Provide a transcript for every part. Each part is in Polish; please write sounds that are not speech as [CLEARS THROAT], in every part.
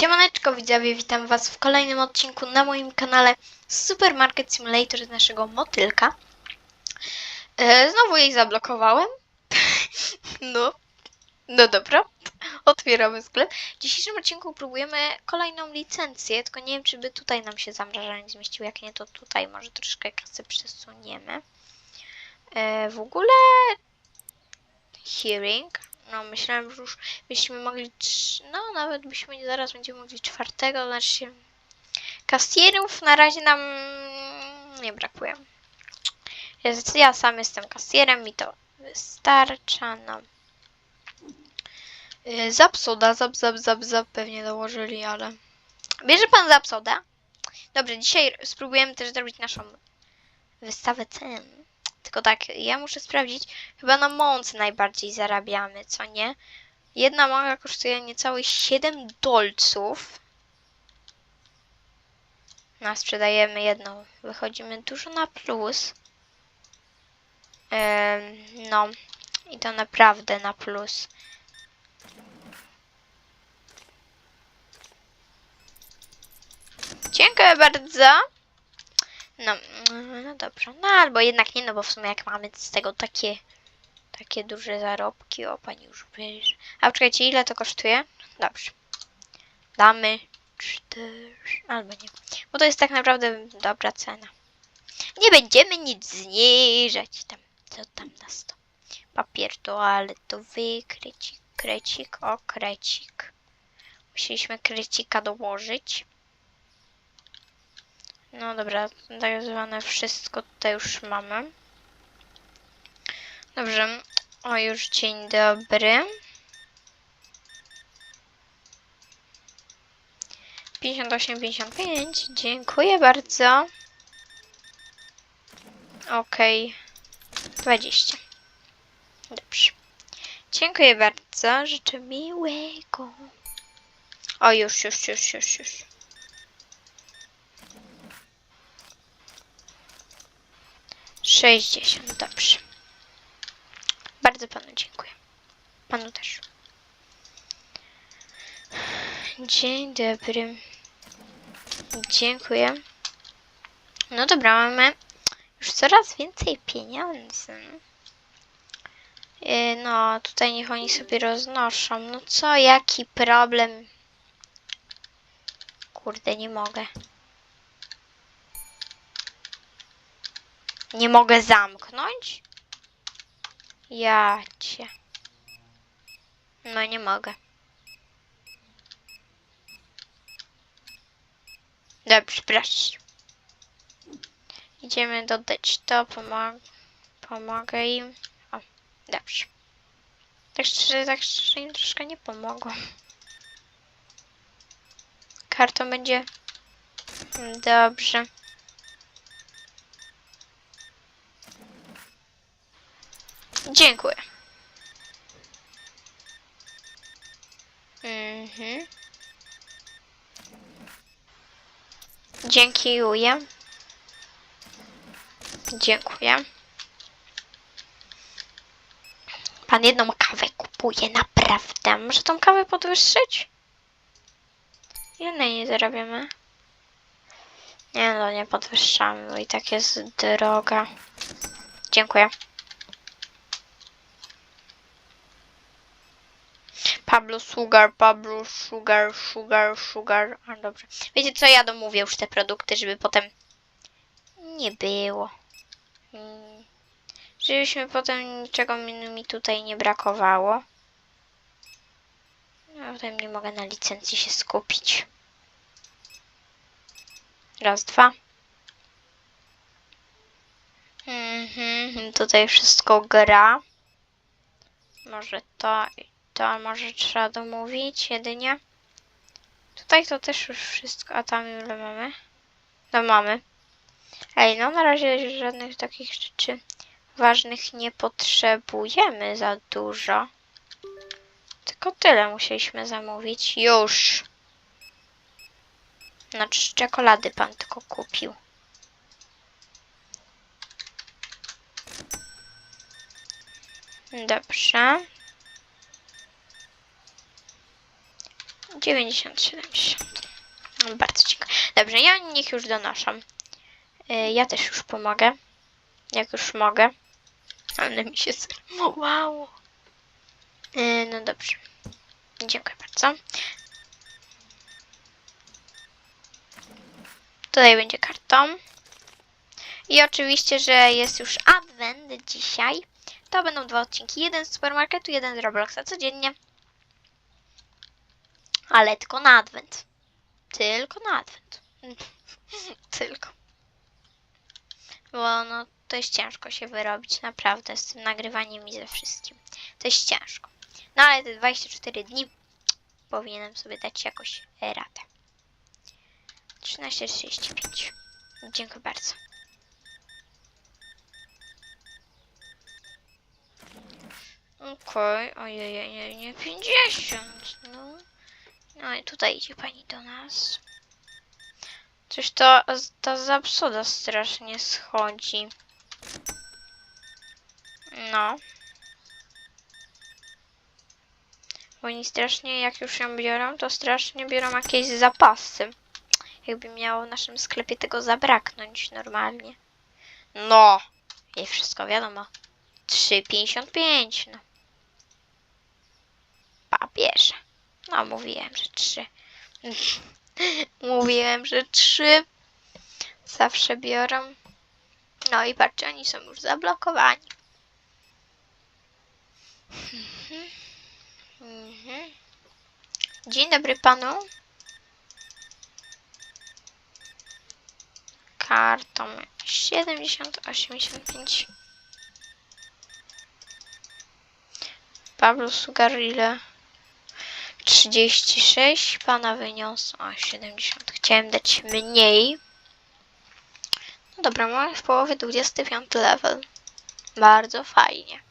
Siemaneczko widzowie, witam was w kolejnym odcinku na moim kanale Supermarket Simulator z naszego motylka. E, znowu jej zablokowałem. [LAUGHS] no, no dobra, otwieramy sklep. W dzisiejszym odcinku próbujemy kolejną licencję, tylko nie wiem czy by tutaj nam się zamrażanie zmieściło, jak nie to tutaj może troszkę kasy przesuniemy. E, w ogóle hearing, no myślałem, że już byśmy mogli, no nawet byśmy zaraz będziemy mogli czwartego, znaczy kasjerów na razie nam nie brakuje. Ja sam jestem kasjerem i to wystarcza, no. Yy, Zapsoda, zap, zap, zap, zap pewnie dołożyli, ale... Bierze pan zapsoda? Dobrze, dzisiaj spróbujemy też zrobić naszą wystawę cen. Tylko tak, ja muszę sprawdzić, chyba na mące najbardziej zarabiamy, co nie? Jedna mąka kosztuje niecałe 7 dolców. No, sprzedajemy jedną. Wychodzimy dużo na plus. No, i to naprawdę na plus. Dziękuję bardzo. No, mm, no dobrze. No albo jednak nie, no bo w sumie jak mamy z tego takie takie duże zarobki, o pani już bierze. A czekajcie, ile to kosztuje? Dobrze. Damy cztery, albo nie. Bo to jest tak naprawdę dobra cena. Nie będziemy nic zniżać tam. Co tam nas to? Papier toaletowy, krecik, krecik, o krecik. Musieliśmy krecika dołożyć. No dobra, tak zwane wszystko tutaj już mamy. Dobrze. O, już dzień dobry. 58-55. Dziękuję bardzo. Okej. 20. Dobrze. Dziękuję bardzo. Życzę miłego. O, już, już, już, już, już. Sześćdziesiąt, dobrze. Bardzo panu dziękuję. Panu też. Dzień dobry. Dziękuję. No dobra, mamy już coraz więcej pieniędzy. Yy, No, tutaj niech oni sobie roznoszą. No co, jaki problem? Kurde, nie mogę. Nie mogę zamknąć? Ja cię. No nie mogę. Dobrze, proszę. Idziemy dodać to, pomog pomogę im. O, dobrze. Tak szczerze, tak szczerze im troszkę nie pomogło. Kartą będzie dobrze. Dziękuję. Mhm. Dziękuję. Dziękuję. Pan jedną kawę kupuje, naprawdę. Może tą kawę podwyższyć? Ile na niej zarabiamy? Nie no, nie podwyższamy, bo i tak jest droga. Dziękuję. Pablo Sugar, Pablo Sugar, Sugar, Sugar. A dobrze. Wiecie co, ja domówię już te produkty, żeby potem nie było. Mm. Żebyśmy potem niczego mi tutaj nie brakowało. No, potem nie mogę na licencji się skupić. Raz, dwa. Mhm, tutaj wszystko gra. Może to i to może trzeba domówić jedynie. Tutaj to też już wszystko, a tam ile mamy? No mamy. Ej, no na razie żadnych takich rzeczy ważnych nie potrzebujemy za dużo. Tylko tyle musieliśmy zamówić. Już. Znaczy czekolady pan tylko kupił. Dobrze. 90, 70. No, bardzo ciekawe. Dobrze, ja niech już donoszą. Y, Ja też już pomogę. Jak już mogę. Ale mi się zremowało. Y, No dobrze. Dziękuję bardzo. Tutaj będzie karton. I oczywiście, że jest już advent dzisiaj. To będą dwa odcinki. Jeden z supermarketu, jeden z Robloxa codziennie. Ale tylko na advent. Tylko na advent. [LAUGHS] tylko. Bo no, to jest ciężko się wyrobić, naprawdę, z tym nagrywaniem i ze wszystkim. To jest ciężko. No ale te 24 dni powinienem sobie dać jakoś radę. 13.35. Dziękuję bardzo. Okej, ojej, nie, nie 50, no. No i tutaj idzie pani do nas. Coś to, ta zapsoda strasznie schodzi. No. Bo oni strasznie, jak już ją biorą, to strasznie biorą jakieś zapasy. Jakby miało w naszym sklepie tego zabraknąć normalnie. No! I wszystko wiadomo. 3,55, no. Papież. No, mówiłem, że 3. [LAUGHS] mówiłem, że 3. Zawsze biorą. No i patrzcie, oni są już zablokowani. Mhm. Mhm. Dzień dobry panu. Kartą 70, 85. Pablo Sugarile 36. Pana wyniosł o 70. Chciałem dać mniej. No dobra, mamy w połowie 25 level. Bardzo fajnie.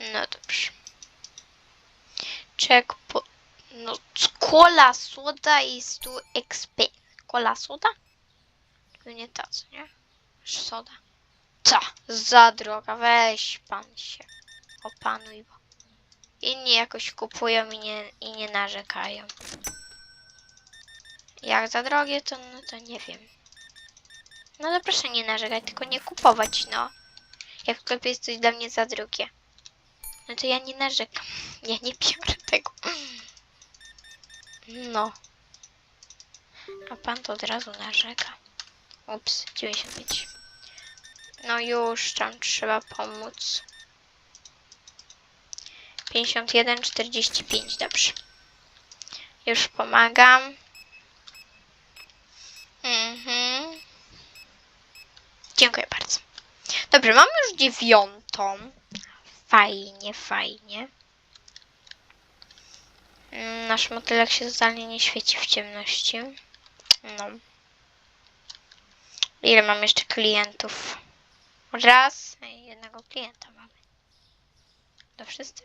No dobrze. Check po... No, cola soda jest tu XP. Cola soda? To nie ta, co nie? Soda. Ta, za droga, weź pan się. Opanuj, bo inni jakoś kupują i nie, i nie narzekają. Jak za drogie, to, no, to nie wiem. No to proszę nie narzekać, tylko nie kupować, no. Jak w sklepie jest coś dla mnie za drogie. No to ja nie narzekam. [LAUGHS] Ja nie biorę tego. [CLEARS THROAT] No. A pan to od razu narzeka. Ups, 95. No już tam trzeba pomóc. 51, 45, dobrze. Już pomagam. Mhm. Dziękuję bardzo. Dobrze, mamy już dziewiątą. Fajnie, fajnie. Mm, Nasz motylek się totalnie nie świeci w ciemności. No. Ile mam jeszcze klientów? Raz. Jednego klienta mamy. To wszyscy?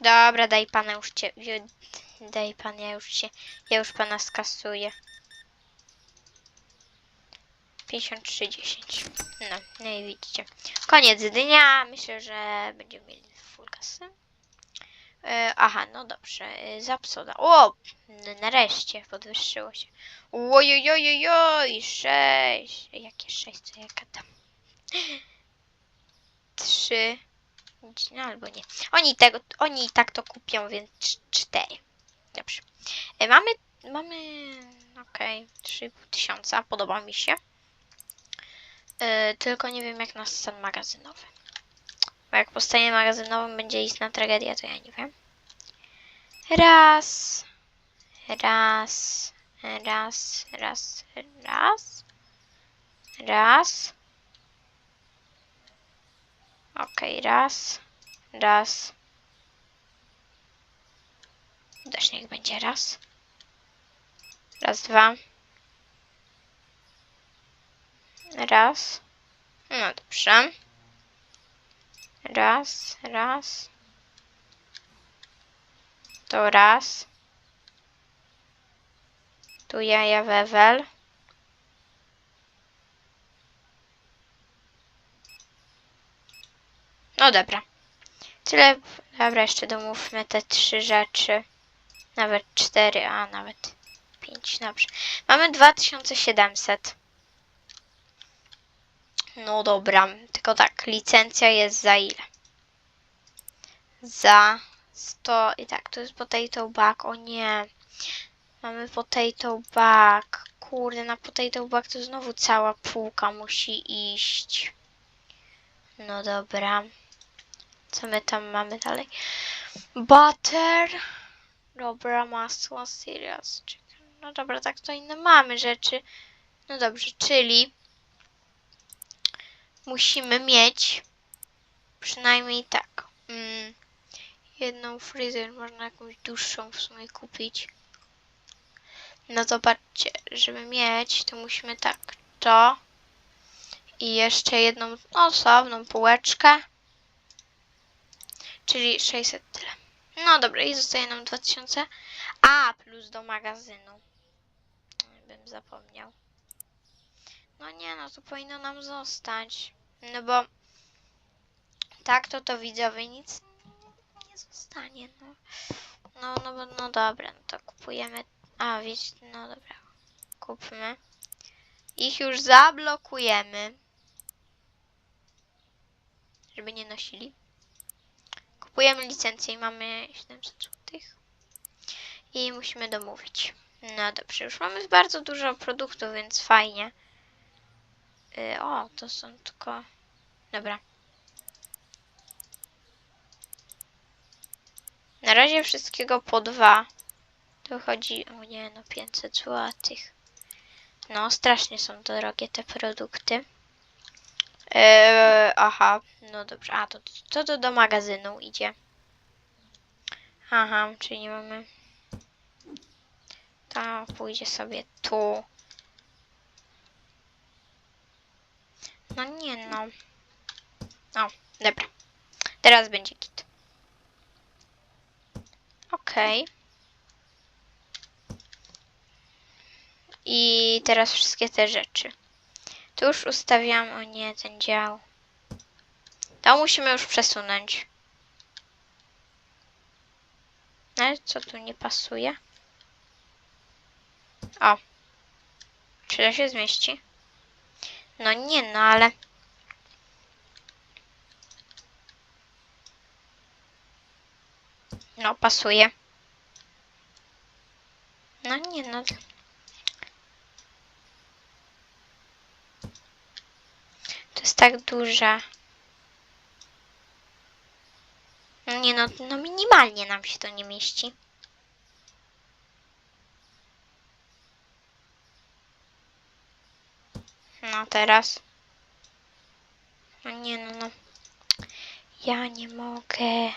Dobra, daj pana już cię. Daj pan, ja już cię. Ja już pana skasuję. 53,10. No, no i widzicie. Koniec dnia. Myślę, że będziemy mieli full kasy. E, aha, no dobrze. E, Zapsoda. O! Nareszcie podwyższyło się. Ojojojojoj! 6. Jakie 6? Co jaka tam? [LAUGHS] 3. No albo nie. Oni tego, oni i tak to kupią, więc 4. Dobrze. E, Mamy, mamy, okej, 3,5 tysiąca. Podoba mi się. E, tylko nie wiem jak na stan magazynowy. Bo jak powstanie magazynowym będzie istna tragedia, to ja nie wiem. Raz. Raz. Raz. Raz. Raz. Raz. Okej, raz. Raz. Też niech będzie raz. Raz, dwa. Raz. No dobrze. Raz, raz. To raz. Tu jaja wewel. No dobra. Tyle. Dobra, jeszcze domówmy te trzy rzeczy. Nawet cztery, a nawet pięć. Dobrze. Mamy 2700. No dobra. Tylko tak, licencja jest za ile? Za 100. I tak, to jest potato bag. O nie. Mamy potato bag. Kurde, na potato bag to znowu cała półka musi iść. No dobra. Co my tam mamy dalej? Butter. Dobra, masło, serious. No dobra, tak to inne mamy rzeczy. No dobrze, czyli musimy mieć przynajmniej tak. Mm, jedną freezer, można jakąś dłuższą w sumie kupić. No zobaczcie, żeby mieć, to musimy tak, to i jeszcze jedną osobną półeczkę, czyli 600 tyle. No dobra, i zostaje nam 2000, a plus do magazynu. Bym zapomniał. No nie, no to powinno nam zostać, no bo tak to to widzowie nic nie zostanie, no. No, no, bo- no dobra, no to kupujemy a, wiecie, no dobra. Kupmy. Ich już zablokujemy. Żeby nie nosili. Kupujemy licencję i mamy 700 zł. I musimy domówić. No dobrze, już mamy bardzo dużo produktów, więc fajnie. Y, o, to są tylko... Dobra. Na razie wszystkiego po dwa. Tu chodzi, o nie, no 500 złotych. No, strasznie są drogie te produkty. Eee, aha, no dobrze. A, to, to, to do magazynu idzie. Aha, czyli mamy... To pójdzie sobie tu. No nie no. O, dobra. Teraz będzie kit. Okej. I teraz wszystkie te rzeczy. Tu już ustawiam, o nie, ten dział. To musimy już przesunąć. Ale co tu nie pasuje? O. Czy to się zmieści? No nie, no ale... No, pasuje. No nie, no... To jest tak duże. No Nie no, no minimalnie nam się to nie mieści. No teraz. No nie no, no. Ja nie mogę.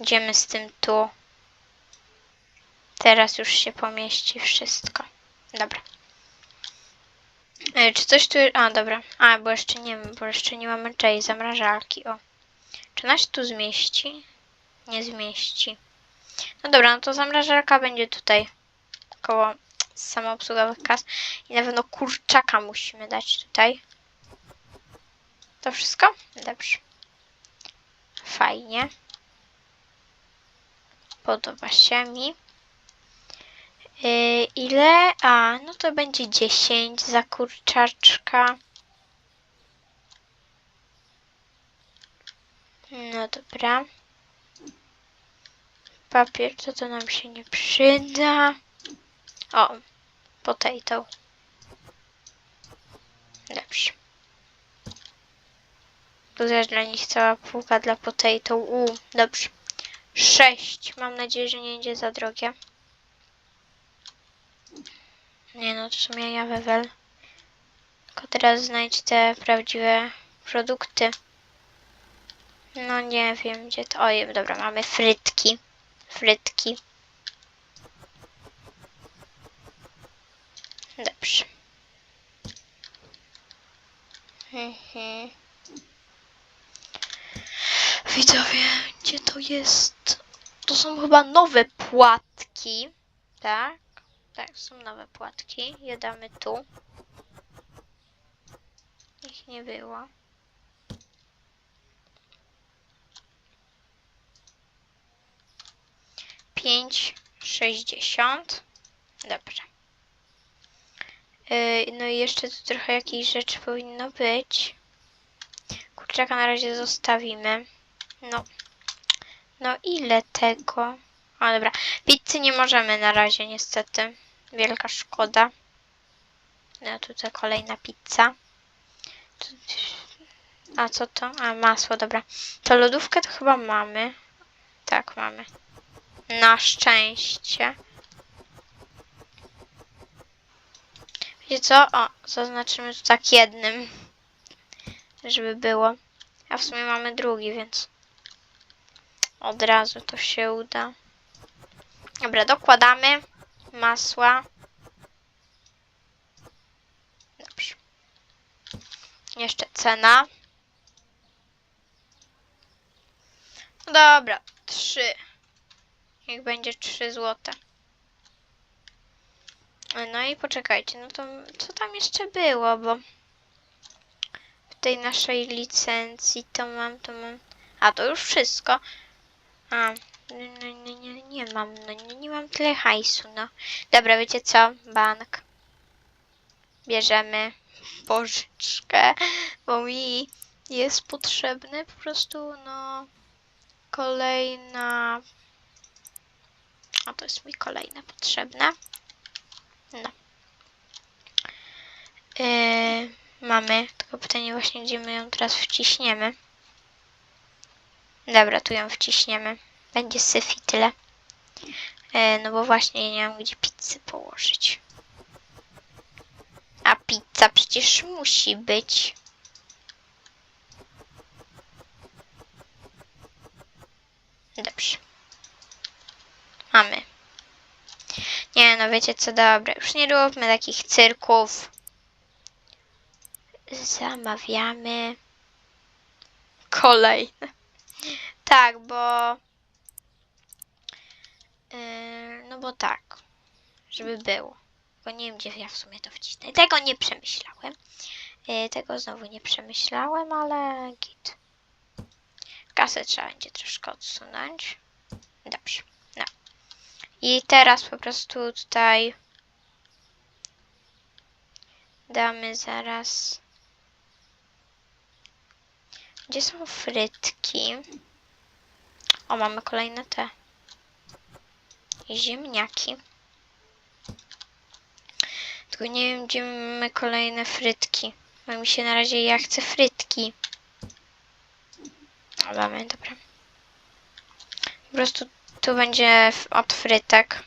Idziemy z tym tu. Teraz już się pomieści wszystko. Dobra. E, czy coś tu... A, dobra. A, bo jeszcze nie bo jeszcze nie mamy tej zamrażalki. O. Czy ona się tu zmieści? Nie zmieści. No dobra, no to zamrażalka będzie tutaj. Koło samoobsługowych kas. I na pewno kurczaka musimy dać tutaj. To wszystko? Dobrze. Fajnie. Podoba się mi. Yy, ile? A, no to będzie 10 za kurczaczka. No dobra. Papier, to to nam się nie przyda. O, potato. Dobrze. Tu też dla nich cała półka dla potato. U, dobrze. 6. Mam nadzieję, że nie będzie za drogie. Nie no, to są jaja wewel. Tylko teraz znajdź te prawdziwe produkty. No nie wiem, gdzie to... Oj, dobra, mamy frytki. Frytki. Dobrze. Mhm. Widzowie, gdzie to jest? To są chyba nowe płatki, tak? Tak, są nowe płatki. Je damy tu. nie było. Pięć sześćdziesiąt. Dobrze. Yy, no i jeszcze tu trochę jakichś rzeczy powinno być. Kurczaka na razie zostawimy. No. No ile tego? O dobra. Pizzy nie możemy na razie niestety. Wielka szkoda. No tutaj kolejna pizza. A co to? A masło, dobra. To lodówkę to chyba mamy. Tak, mamy. Na szczęście. Wiecie co? O, zaznaczymy tu tak jednym. Żeby było. A w sumie mamy drugi, więc od razu to się uda. Dobra, dokładamy masła. Dobrze. Jeszcze cena. Dobra, trzy. Niech będzie 3 złote. No i poczekajcie, no to co tam jeszcze było, bo w tej naszej licencji to mam, to mam. A to już wszystko. A, no, no, no, nie, nie mam, no nie, nie mam tyle hajsu, no. Dobra, wiecie co? Bank. Bierzemy pożyczkę, bo mi jest potrzebne po prostu, no, kolejna. A to jest mi kolejne potrzebne. No. Yy, mamy, tylko pytanie właśnie, gdzie my ją teraz wciśniemy. Dobra, tu ją wciśniemy. Będzie syf i tyle. Yy, no bo właśnie nie mam gdzie pizzy położyć. A pizza przecież musi być. Dobrze. Mamy. Nie, no wiecie co, dobra, już nie róbmy takich cyrków. Zamawiamy kolejne. Tak, bo... Yy, no bo tak, żeby było. Bo nie wiem, gdzie ja w sumie to wcisnę. Tego nie przemyślałem. Yy, tego znowu nie przemyślałem, ale git. Kasę trzeba będzie troszkę odsunąć. Dobrze. I teraz po prostu tutaj damy zaraz. Gdzie są frytki? O, mamy kolejne te ziemniaki. Tylko nie wiem, gdzie mamy kolejne frytki. Bo mi się na razie, ja chcę frytki. O, mamy, dobra. Po prostu tu będzie od frytek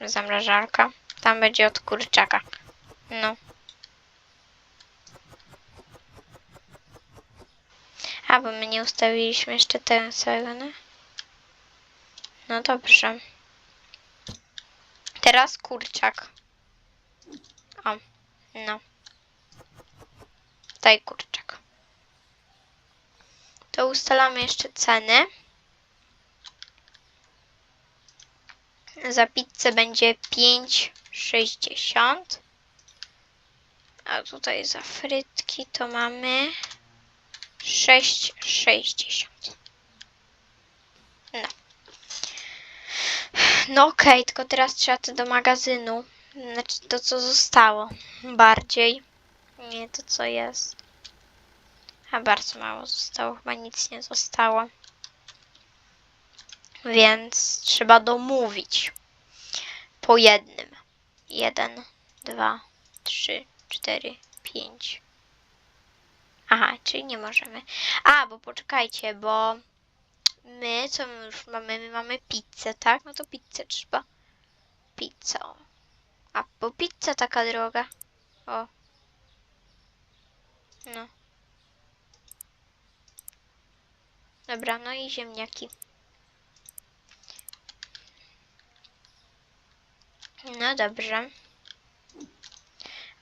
zamrażarka. Tam będzie od kurczaka. No. A, bo my nie ustawiliśmy jeszcze tego całego, no. No dobrze. Teraz kurczak. O, no. Daj kurczak. To ustalamy jeszcze ceny. Za pizzę będzie 5,60. A tutaj za frytki to mamy 6,60. No. No okej, tylko teraz trzeba to do magazynu. Znaczy to, co zostało. Bardziej. Nie to, co jest. A bardzo mało zostało. Chyba nic nie zostało. Więc trzeba domówić. Po jednym. Jeden, dwa, trzy, cztery, pięć. Aha, czyli nie możemy. A, bo poczekajcie, bo my, co my już mamy? My mamy pizzę, tak? No to pizzę trzeba. Pizza. o. A, bo pizza taka droga. O. No. Dobra, no i ziemniaki. No dobrze.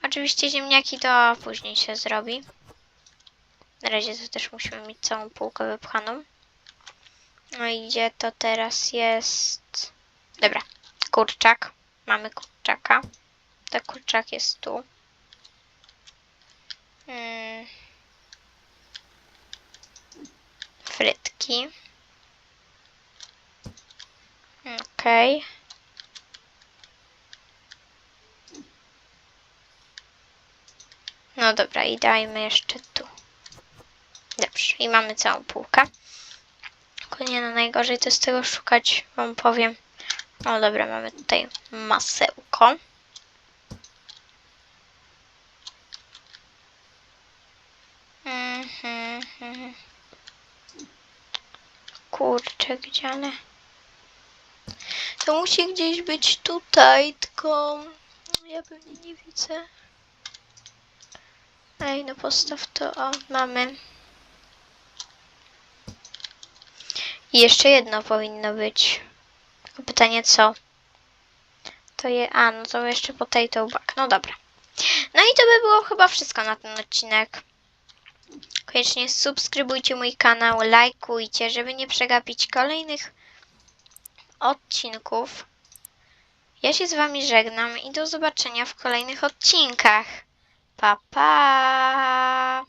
Oczywiście ziemniaki to później się zrobi. Na razie to też musimy mieć całą półkę wypchaną. No i gdzie to teraz jest? Dobra, kurczak. Mamy kurczaka. To kurczak jest tu. Hmm. Frytki. Okej. Okay. No dobra, i dajmy jeszcze tu. Dobrze, i mamy całą półkę. Tylko nie no, najgorzej to jest tego szukać, wam powiem. No dobra, mamy tutaj masełko. Mhm, mhm. Kurczę, gdzie ale... To musi gdzieś być tutaj, tylko ja pewnie nie widzę. Ej, no postaw to, o, mamy. I jeszcze jedno powinno być. Tylko pytanie co? To je, a no to jeszcze potato bug. No dobra. No i to by było chyba wszystko na ten odcinek. Koniecznie subskrybujcie mój kanał, lajkujcie, żeby nie przegapić kolejnych odcinków. Ja się z wami żegnam i do zobaczenia w kolejnych odcinkach. Pa, pa!